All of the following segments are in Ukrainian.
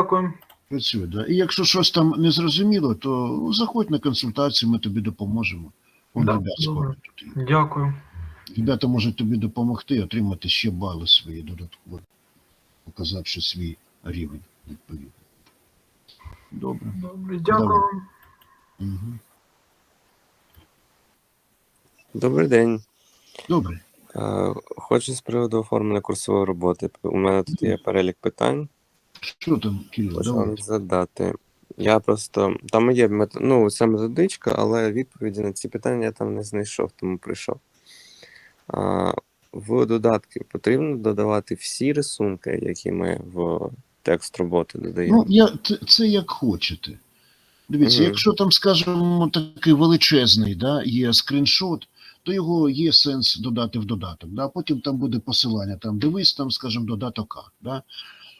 Дякую. Працює, да. І якщо щось там не зрозуміло, то ну, заходь на консультацію, ми тобі допоможемо. Вон Да, ребят скоро тут. є. Дякую. Ребята можуть тобі допомогти отримати ще бали свої додатково, показавши свій рівень відповідно. Добре. Добре, дякую. Угу. Добрий день. Добре. Е, Хочу з приводу оформлення курсової роботи. У мене тут є перелік питань. Що там, Кирило? Хочу Давай. задати. Я просто там є мет... ну, це методичка, але відповіді на ці питання я там не знайшов, тому прийшов. А, в додатки потрібно додавати всі рисунки, які ми в текст роботи додаємо. Ну, я, це, це як хочете. Дивіться, Мгм. якщо там, скажімо, такий величезний да, є скріншот, то його є сенс додати в додаток. Да? Потім там буде посилання, там дивись, там, скажімо, додаток А. Да?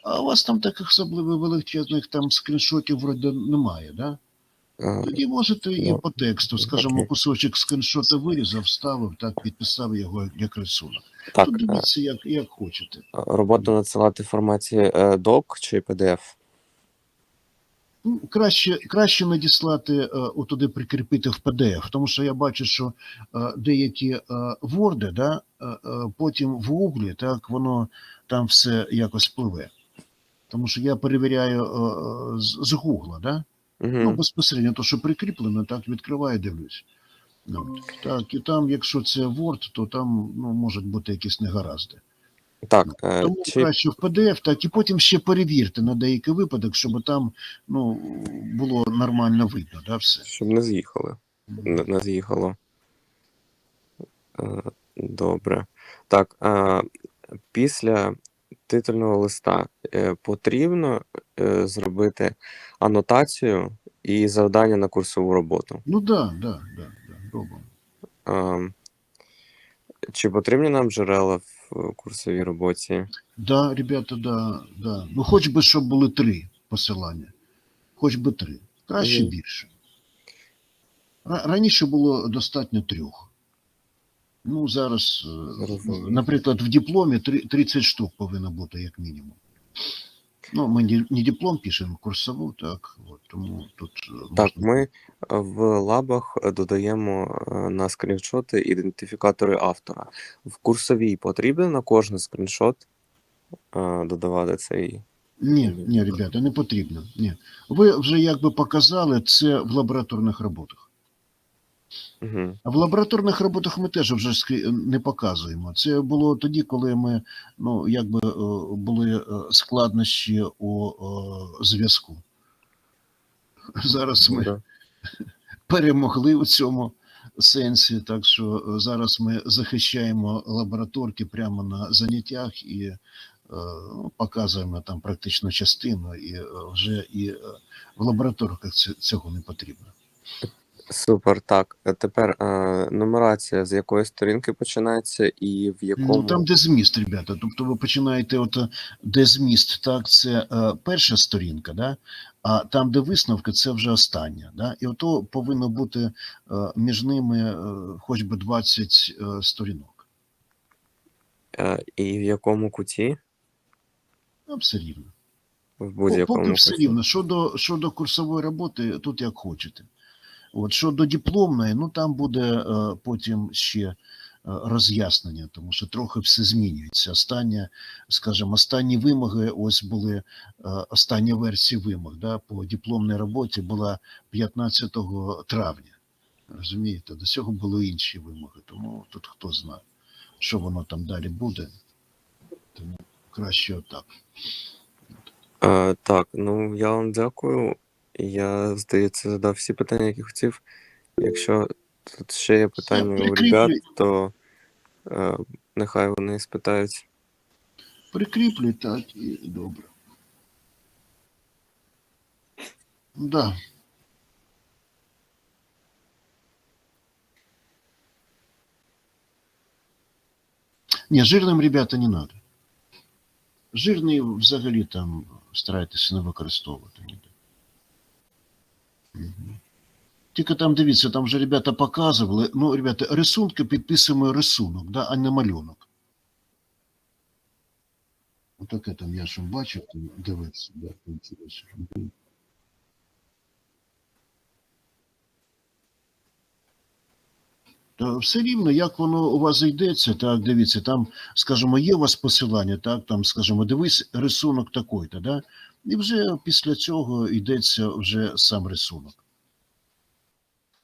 А у вас там таких особливо величезних там скріншотів вроде немає, да? Тоді можете і ну, по тексту, скажімо, кусочок скріншота вирізав, вставив, так, підписав його як рисунок. так, Тут дивіться, як, як хочете. роботу надсилати в форматі е, doc чи PDF. Ну, краще, краще надіслати е, отуди прикріпити в PDF, тому що я бачу, що е, деякі Word, да, потім в Google, так, воно там все якось пливе. Тому що я перевіряю е, е, з, Google, да? ну, Угу. безпосередньо то, що прикріплено, так відкриваю, дивлюсь. Ну, так, і там, якщо це Word, то там ну, можуть бути якісь негаразди. Так, е, Тому чи краще в PDF, так і потім ще перевірте на деякий випадок, щоб там ну, було нормально видно, да, все. щоб не з'їхали. Не, не з'їхало. Добре. Так, а після титульного листа е, потрібно е, зробити анотацію і завдання на курсову роботу. Ну да, да, да, да, робимо. А, Чи потрібні нам джерела в курсовій роботі? Да, ребята, да, да. Ну, хоч би, щоб були три посилання. Хоч би три. Краще більше. Раніше було достатньо трьох. Ну, зараз, е, наприклад, в дипломі три- 30 штук повинно бути, як мінімум. Ну, ми не, диплом пишемо, курсову, так. От, тому тут е, Так, можна- ми в лабах додаємо е, на скріншоти ідентифікатори автора. В курсовій потрібно на кожен скріншот е, додавати цей. Ні, ні, ребята, не потрібно. Ні. Ви вже якби показали це в лабораторних роботах. Угу. А в лабораторних роботах ми теж вже не показуємо. Це було тоді, коли ми ну, якби е, були е, складнощі у е, зв'язку. Зараз ми перемогли у цьому сенсі, так що зараз ми захищаємо лабораторки прямо на заняттях і ну, показуємо там практичну частину, і вже і в лабораториках ц- цього не потрібно. Супер, так. Е, Тепер е, нумерація з якої сторінки починається і в якому. Ну, там, де зміст, ребята. Тобто ви починаєте, от, е, де зміст, так, це е, перша сторінка, да? а там, де висновки, це вже остання. Да? І ото повинно бути е, між ними е, хоч би 20 е, сторінок. Е, і в якому куті? Ну, все рівно. В По- будь-якому Поки все куті. рівно. Щодо, щодо курсової роботи, тут як хочете. От, щодо дипломної, ну там буде е, потім ще е, роз'яснення, тому що трохи все змінюється. Остання, скажімо, останні вимоги, ось були е, остання версія вимог да, по дипломній роботі була 15 травня. Розумієте, до цього були інші вимоги, тому тут хто знає, що воно там далі буде. Тому краще отак. Е, так, ну я вам дякую. Я, здається, задав всі питання, які хотів. Якщо тут ще є питання у ребят, то е, нехай вони спитають. Прикріплюй так і добре. Да. Не, жирним, ребята, не надо. Жирний взагалі там старайтеся не використовувати ніде. Тільки там дивіться, там вже ребята показували. Ну, ребята, рисунки підписуємо рисунок, да, а не малюнок. Отаке там я ж бачив, дивився, да, дивився. Все рівно, як воно у вас зайдеться, так, дивіться, там, скажімо, є у вас посилання, так, там, скажімо, дивись рисунок такий-то, да, і вже після цього йдеться вже сам рисунок.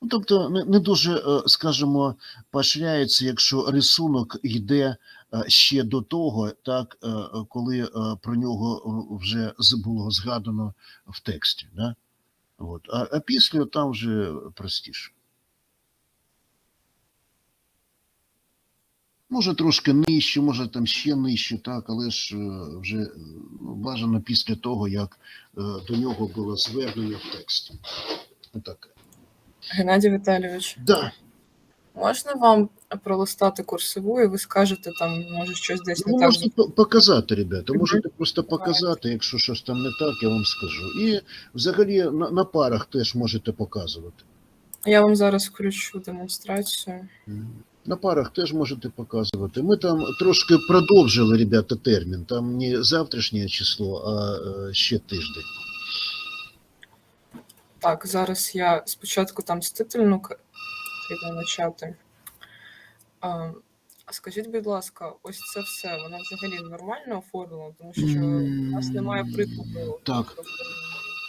Ну, тобто не, дуже, е, скажімо, поощряється, якщо рисунок йде е, ще до того, так, е, коли про нього вже було згадано в тексті. Да? От. А, а після там вже простіше. Може трошки нижче, може там ще нижче, так, але ж е, вже е, ну, бажано після того, як е, до нього було звернення в тексті. Отак. Геннадій Віталійович, Да. можна вам пролистати курсову, і ви скажете там, може, щось десь Ви не так. можете показати, ребята. Можете просто показати, якщо щось там не так, я вам скажу. І взагалі на, на парах теж можете показувати. Я вам зараз включу демонстрацію. На парах теж можете показувати. Ми там трошки продовжили, ребята, термін. Там не завтрашнє число, а е, ще тиждень. Так, зараз я спочатку там з титульну потрібно почати. А скажіть, будь ласка, ось це все, воно взагалі нормально оформлено, тому що у нас немає прикладу. Так.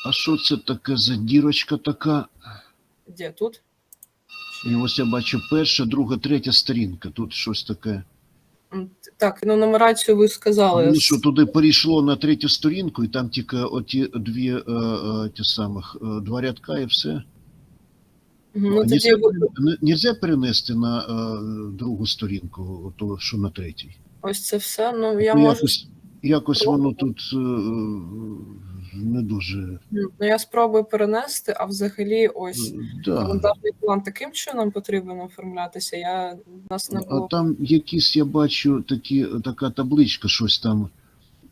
А що це таке за дірочка така? Де тут? І ось я бачу перша, друга, третя сторінка. Тут щось таке. Так, ну нумерацію ви сказали. Ну, що туди перейшло на третю сторінку, і там тільки оті дві е, е, ті самих е, два рядка і все. Ну, тоді не- нельзя перенести на е, другу сторінку, то що на третій. ось це все. Ну я Ну, можу якось, якось воно тут е, не дуже. Ну, я спробую перенести, а взагалі ось Да. календарний план таким чином потрібен оформлятися. Я нас не А там якісь я бачу такі, така табличка, щось там,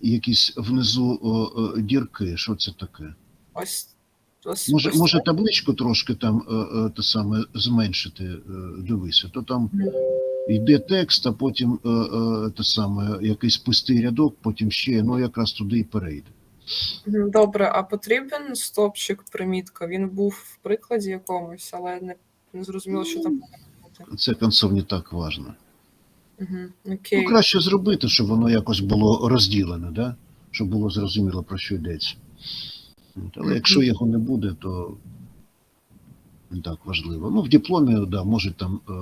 якісь внизу о, о, дірки. Що це таке? Ось, ось, Може, ось може табличку трошки там е, е, те саме зменшити, е, дивися, то там Мгм. Йде текст, а потім е, е, те саме якийсь пустий рядок, потім ще, ну якраз туди і перейде. Добре, а потрібен стопчик примітка? Він був в прикладі якомусь, але не, не зрозуміло, що там бути. Це концов не так важно. Мгм, Ну, краще зробити, щоб воно якось було розділене, да? щоб було зрозуміло, про що йдеться. Але якщо його не буде, то не так важливо. Ну, в дипломі, да, може там е,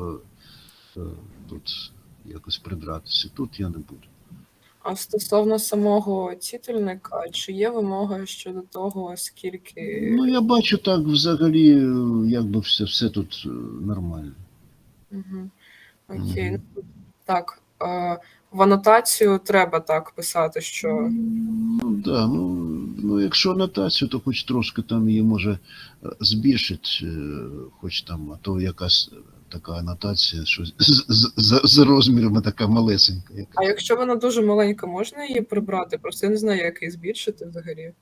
е, тут якось придратися. Тут я не буду. А стосовно самого тітельника, чи є вимога щодо того, скільки Ну, я бачу так взагалі, якби все, все тут е, нормально. Угу. Окей. Ну, Так, е, в анотацію треба так писати, що Ну, да, ну, ну, якщо анотацію, то хоч трошки там її може е, збільшити, хоч там, а то якась така анотація, що з, з, з, з розмірами така малесенька. Яка. А якщо вона дуже маленька, можна її прибрати? Просто я не знаю, як її збільшити взагалі.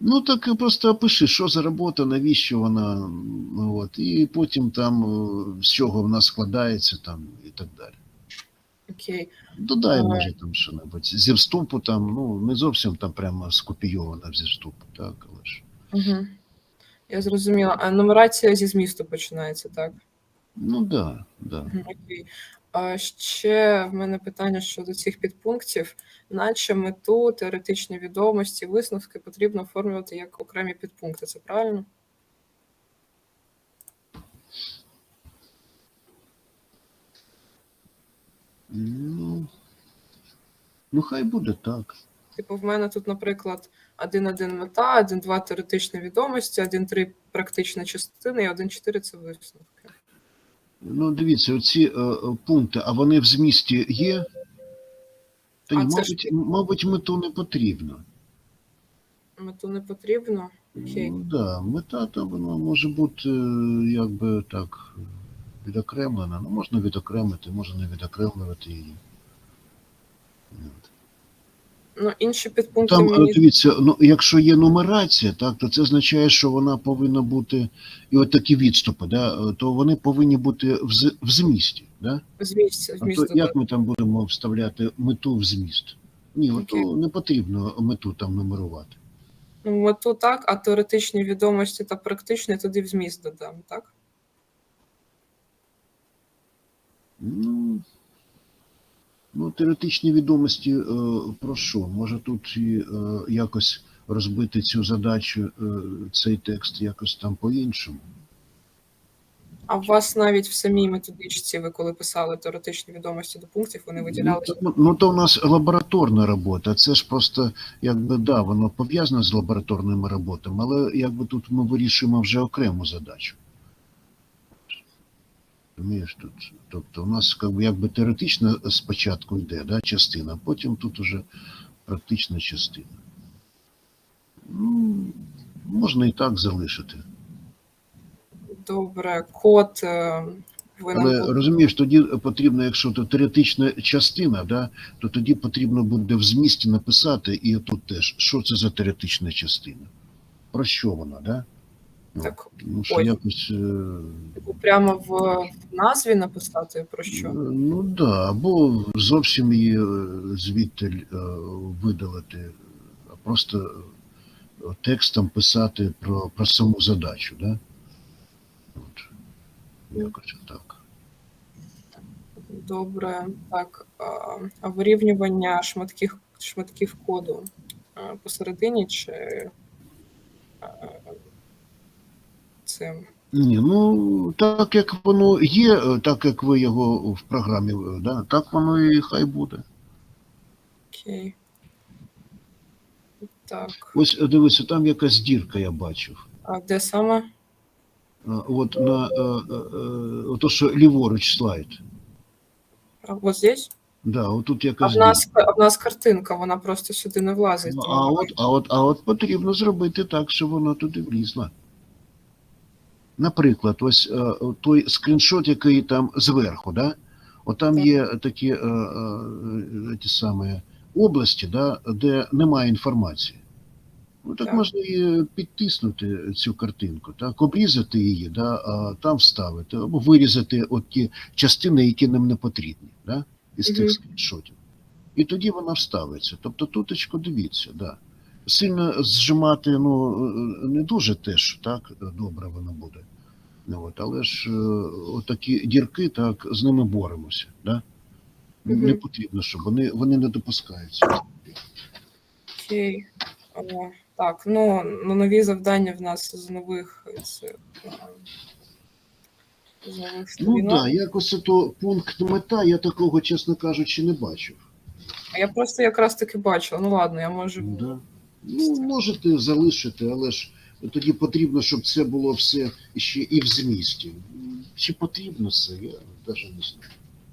Ну так просто опиши, що за робота, навіщо вона, ну, от, і потім там е, з чого вона складається там і так далі. Окей. Додай, може, там що-небудь. Зі вступу там, ну, не зовсім там прямо скопійована зі вступу, так, але ж. Угу. Я зрозуміла. А нумерація зі змісту починається, так? Ну да, да. Окей. А ще в мене питання щодо цих підпунктів, наче мету, теоретичні відомості, висновки потрібно оформлювати як окремі підпункти. Це правильно? Ну, ну хай буде так. Типу, в мене тут, наприклад, 1.1 мета, 1.2 теоретичні відомості, 1.3 практична частина і 1.4 це висновки. Ну, дивіться, оці е, е, пункти, а вони в змісті є? Та ні, А це ж мабуть, мабуть, мету не потрібно. Мету не потрібно. Окей. Ну, да, мета там воно може бути е, якби так відокремлена. Ну, можна відокремити, можна не відокремлювати її. От. Ну, інші підпункти Там, мені дивіться, ну, якщо є нумерація, так, то це означає, що вона повинна бути, і от такі відступи, да, то вони повинні бути в, з- в змісті. Да? з місця, з А то як ми там будемо вставляти мету в зміст? Ні, от не потрібно мету там нумерувати. Ну, мету так, а теоретичні відомості та практичні туди в зміст додам, так? Ну, ну теоретичні відомості е, про що? Може тут і е, якось розбити цю задачу, е, цей текст якось там по-іншому. А у вас навіть в самій методичці, ви коли писали теоретичні відомості до пунктів, вони Ну, виділялися. то, ну, то в нас лабораторна робота. Це ж просто, якби, да, воно пов'язане з лабораторними роботами, але якби тут ми вирішуємо вже окрему задачу. Розумієш, тут, тобто у нас якби, якби теоретично спочатку йде да, частина, а потім тут уже практична частина. Ну, можна і так залишити. Добре, код е, ви Але тут- розумієш, тоді потрібно, якщо то теоретична частина, да, то тоді потрібно буде в змісті написати, і тут теж, що це за теоретична частина, про що вона, да? Ну, Так, ну, що ой. якось. е, типу, прямо в, в назві написати про що? Ну так, да, або зовсім її е, звідти е, видалити, а просто е, текстом писати про, про саму задачу, да? От. Якось так. Добре, так. А, вирівнювання шматків, шматків коду посередині чи цим? Ні, ну так як воно є, е, так як ви його в програмі, е, да, так воно і хай буде. Окей. Так. Ось е, дивися, там якась дірка я бачив. А де саме? От на е, що ліворуч слайд. А, ось здесь? Да, отут А якась в нас, а в нас картинка, вона просто сюди не влазить. Ну, а от, а, от, а от потрібно зробити так, щоб воно туди влізло. Наприклад, ось е, той скріншот, який там зверху, да? от там є такі е, е, ті самі області, да, де немає інформації. Ну, так, Так. можна і підтиснути цю картинку, так, обрізати її, да, а там вставити, або вирізати от ті частини, які нам не потрібні, да, із тих скріншотів. І тоді вона вставиться. Тобто туточку дивіться, да. Сильно зжимати ну, е, не дуже теж так добре воно буде. Ну, от, але ж е, отакі дірки, так, з ними боремося. Да? Мгм. Не потрібно, щоб вони, вони не допускаються. Окей. О, так, ну, ну нові завдання в нас з нових З нових Ну так, якось то пункт мета, я такого, чесно кажучи, не бачив. Я просто якраз таки бачила. Ну ладно, я можу. Да. Ну, можете залишити, але ж тоді потрібно, щоб це було все ще і в змісті. Чи потрібно це, я навіть не знаю.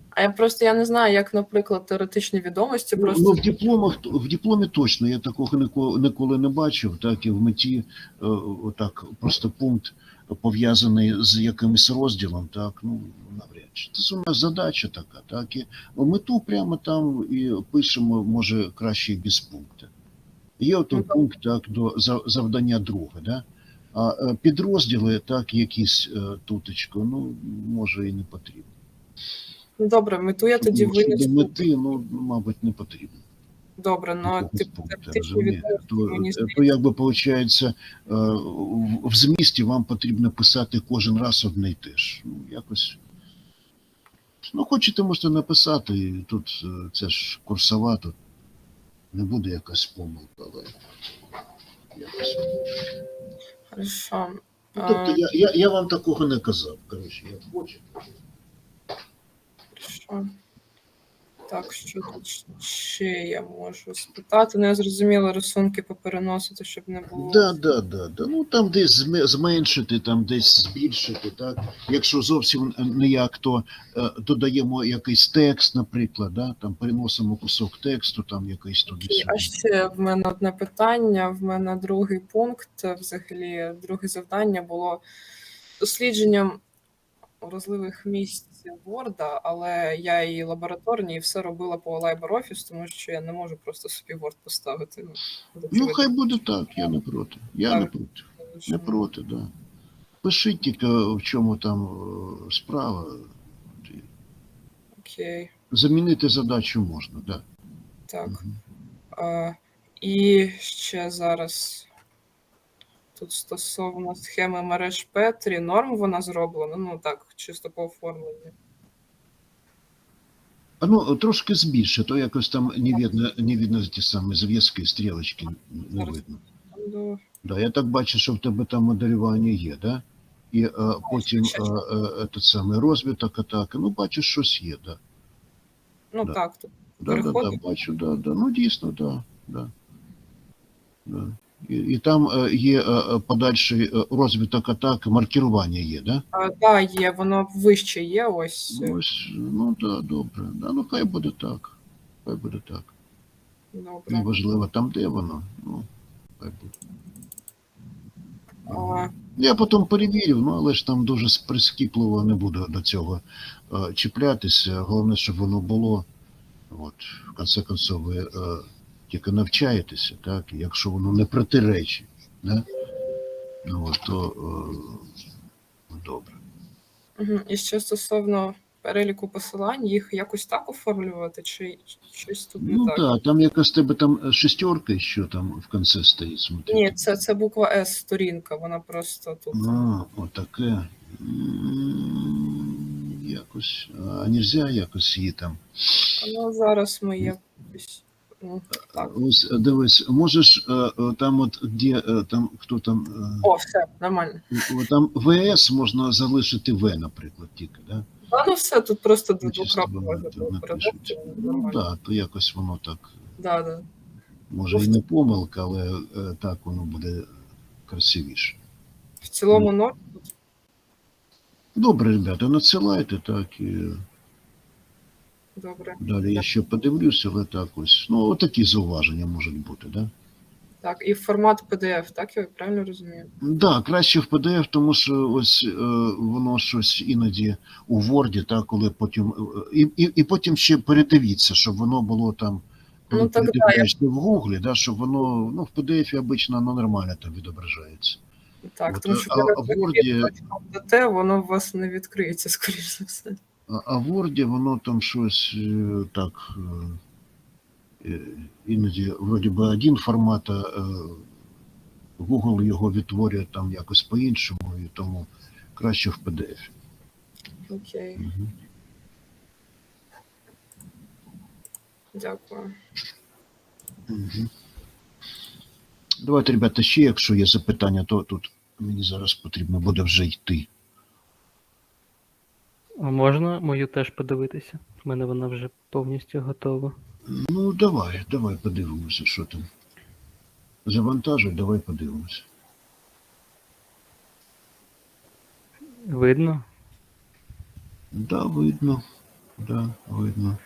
А я просто я не знаю, як, наприклад, теоретичні відомості Ну, просто ну, в дипломах в дипломі точно я такого ніколи, ніколи не бачив, так і в меті е, отак просто пункт пов'язаний з якимось розділом, так ну навряд чи це у нас задача така, так і мету прямо там і пишемо, може краще і без пункту. Є ото Ну, пункт так до завдання друге, да? а е, підрозділи так якісь е, ну може і не потрібно. ну добре, мету я тоді винесу. мети, ну мабуть, не потрібно. Добре, ну типу пункту, То, то якби виходить, в, змісті вам потрібно писати кожен раз одне й те ж. Ну, якось. Ну, хочете, можете написати, тут е, це ж курсова, тут не буде якась помилка, але якось. Хорошо. Ну, тобто я, я, я вам такого не казав. Коротше, як хочете. Хорошо. Так, що тут ще я можу спитати? Ну, я зрозуміла рисунки попереносити, щоб не було. Да, да, да, да. Ну там десь зменшити, там десь збільшити, так. Якщо зовсім ніяк, то е, додаємо якийсь текст, наприклад, да, там переносимо кусок тексту, там якийсь туди. А ще в мене одне питання. В мене другий пункт, взагалі, друге завдання було дослідженням вразливих місць Word, але я і лабораторні, і все робила по LibreOffice, тому що я не можу просто собі Word поставити. Ну, Ну, хай буде так, я не проти. Я не проти. Не проти, да. Пишіть тільки, в чому там е, справа. Окей, Замінити задачу можна, да. так. Мгм. Е, І ще зараз тут стосовно схеми мереж Петрі, норм вона зроблена, ну так, чисто по оформленню. Ну, трошки збільше, то якось там не видно, не видно ті самі зв'язки, стрілочки не видно. До- Да, я так бачу, що в тебе там моделювання є, да? І е, потім е, е, этот самий розвиток атаки. Ну, бачиш, щось є, да. Ну Да. так, тут Да, да, да, бачу, да, да. Ну, дійсно, да, да. да. І, там е, є е, е, подальший розвиток атаки, маркірування є, да? А, да, є, воно вище є, ось. Ось, ну да, добре. Да, ну хай буде так. Хай буде так. Добре. Неважливо там, де воно. Ну, хай буде. А, Я потім перевірив, ну але ж там дуже прискіпливо не буду до цього чіплятися. Головне, щоб воно було. От, в конце концов, ви тільки навчаєтеся, так? І якщо воно не протиречить, да? ну, то е, добре. І ще стосовно переліку посилань, їх якось так оформлювати, чи щось тут не Ну так? так, там якась тебе там е, шестерка, що там в кінці стоїть. Смотри. Ні, це, це буква С сторінка, вона просто тут. А, отаке. Якось. А нельзя якось її там. Ну, зараз ми є. Ну, так. Ось дивись, можеш е, е, там, от де е, там хто там, О, все, нормально. е, там ВС можна залишити В, наприклад, тільки, да? А ну все, тут просто до Ну, передати. Ну так, то якось воно так. Да, да. Може і не помилка, але е, так воно буде красивіше. В цілому норм. Добре, ребята, надсилайте так і Добре. далі я ще подивлюся, але так ось. Ну, отакі зауваження можуть бути, да? Так, і формат PDF, так я правильно розумію? Да, краще в PDF, тому що ось е, воно щось іноді у Word, так, коли потім е, і, і, і потім ще передивіться, щоб воно було там, коли Ну, так, да, передивляєшся в Гуглі, да, щоб воно ну, в PDF обично воно нормально там відображається. Так, От, тому що а- в Word- воно у вас не відкриється, скоріш за все. А, в Word воно там щось е, так. е, е, Іноді вроді би один формат, а Google його відтворює там якось по-іншому, і тому краще в PDF. Окей, Мгм. дякую. Мгм. Давайте, ребята, ще, якщо є запитання, то тут мені зараз потрібно буде вже йти. А можна мою теж подивитися? У мене вона вже повністю готова. Ну, давай, давай подивимося, що там. Завантажуй, давай подивимося. Видно? Да, видно. Да, видно.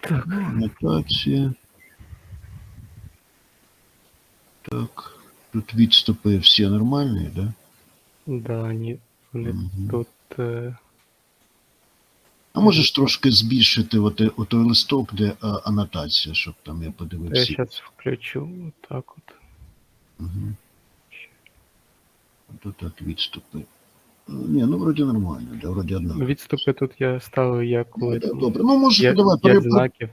Так. Ну, анотація. Так. Тут відступи всі нормальні, да? Да, ні. Вони Мгм. тут. Е... А можеш трошки збільшити оте- отой листок, де а, анотація, щоб там я Я зараз включу. Так от. Угу. То так відступи. Е, Ні, ну вроді нормально, да, вроді одна. Відступи тут я ставив як Ну, да, добре. Ну, може, П'ять- давай п'ять пере, знаків.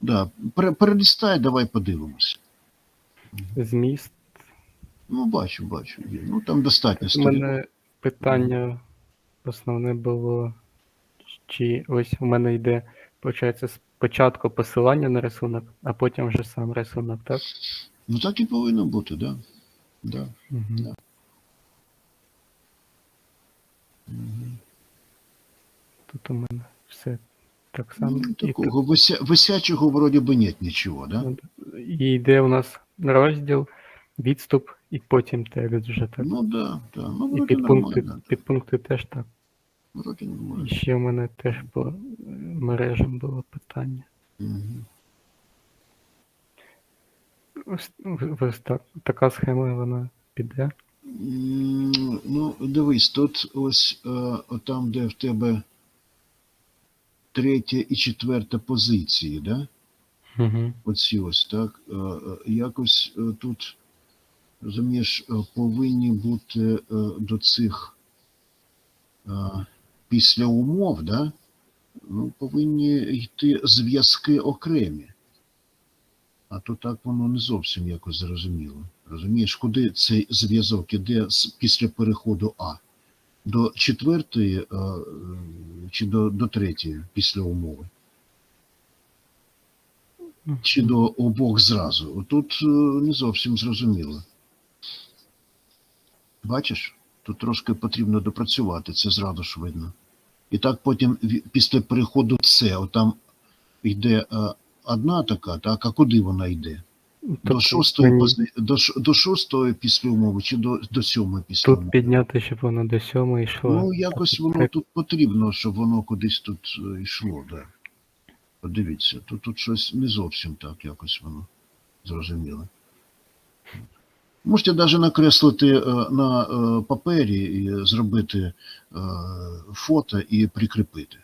да, пере, перелістай, давай подивимося. Зміст. Ну, бачу, бачу. Є. Ну, там достатньо У мене питання основне було, чи ось у мене йде, виходить, спочатку посилання на рисунок, а потім вже сам рисунок, так? Ну, так і повинно бути, да. Да. Угу. Да. Мгм. Тут у мене все так само. Ну, такого вися, висячого вроді би нет нічого, да? І йде у нас розділ, відступ, і потім текст вже так. Ну, да, да. Ну, і вроді підпункти, нормально. підпункти теж так. Нормально. І ще у мене теж по е, мережам було питання. Мгм. Ось, ось так, така схема вона піде. М, Ну, дивись, тут ось е, там, де в тебе третя і четверта позиції, да? Угу. Оці ось, так? Е, е, Якось е, тут, розумієш, е, повинні бути е, до цих е, після умов, да? Ну, повинні йти зв'язки окремі. А то так воно не зовсім якось зрозуміло. Розумієш, куди цей зв'язок іде після переходу А? До четвертої чи до, до третьої після умови? Чи до обох зразу? Тут не зовсім зрозуміло. Бачиш, тут трошки потрібно допрацювати, це зразу ж видно. І так потім після переходу С, отам йде е, одна така, так, а куди вона йде? До Тобто шостої, до, до шостої після умови чи до, до сьомої після умови? Тут підняти, щоб воно до сьомої йшло. Ну, якось воно Так. тут потрібно, щоб воно кудись тут е, йшло, да. Подивіться, тут, тут щось не зовсім так якось воно зрозуміло. Можете навіть накреслити е, на е, папері і зробити е, фото і прикріпити.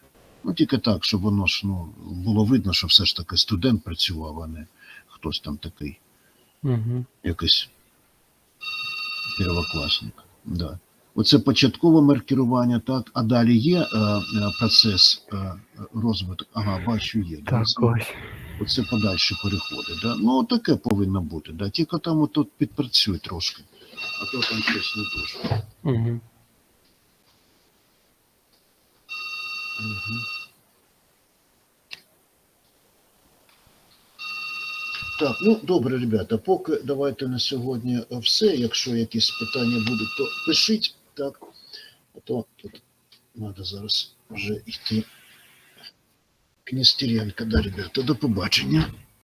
Ну, тільки так, щоб воно ж ну, було видно, що все ж таки студент працював, а не хтось там такий Угу. якийсь первокласник. Да. Оце початкове маркірування, так, а далі є е, е, процес е, розвитку. Ага, бачу, є. Так, ось. Оце подальші переходи. Да? Ну, таке повинно бути. Да? Тільки там тут підпрацюй трошки, а то там щось не дуже. Угу. Мгм. Так, ну добре, ребята, поки давайте на сьогодні все. Якщо якісь питання будуть, то пишіть, так. А то тут треба зараз вже йти. Кністеренка, да, ребята, до побачення.